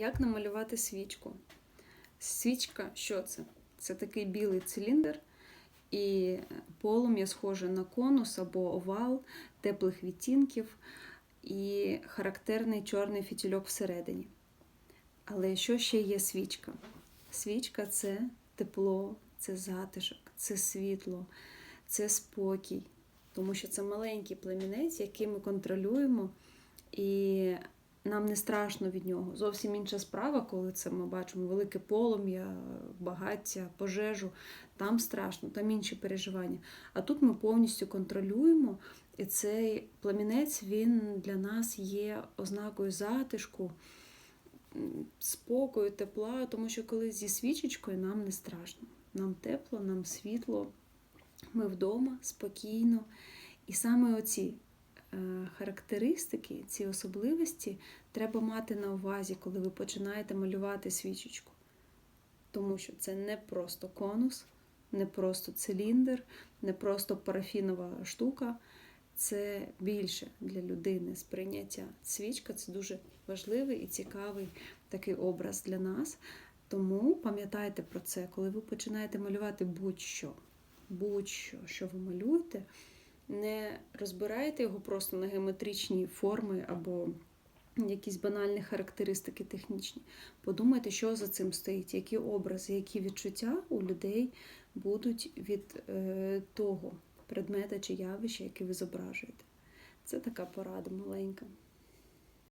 Як намалювати свічку? Свічка, що це? Це такий білий циліндр, і полум'я схоже на конус або овал теплих відтінків і характерний чорний фітільок всередині. Але що ще є свічка? Свічка це тепло, це затишок, це світло, це спокій, тому що це маленький племінець, який ми контролюємо, і нам не страшно від нього. Зовсім інша справа, коли це ми бачимо велике полум'я, багаття, пожежу. Там страшно, там інші переживання. А тут ми повністю контролюємо, і цей пламінець він для нас є ознакою затишку, спокою, тепла, тому що коли зі свічечкою нам не страшно. Нам тепло, нам світло, ми вдома спокійно. І саме оці характеристики, ці особливості треба мати на увазі, коли ви починаєте малювати свічечку. Тому що це не просто конус, не просто циліндр, не просто парафінова штука. Це більше для людини сприйняття. Свічка це дуже важливий і цікавий такий образ для нас. Тому пам'ятайте про це, коли ви починаєте малювати будь-що, будь-що, що ви малюєте, не розбирайте його просто на геометричні форми або якісь банальні характеристики технічні. Подумайте, що за цим стоїть, які образи, які відчуття у людей будуть від е, того предмета чи явища, яке ви зображуєте. Це така порада маленька.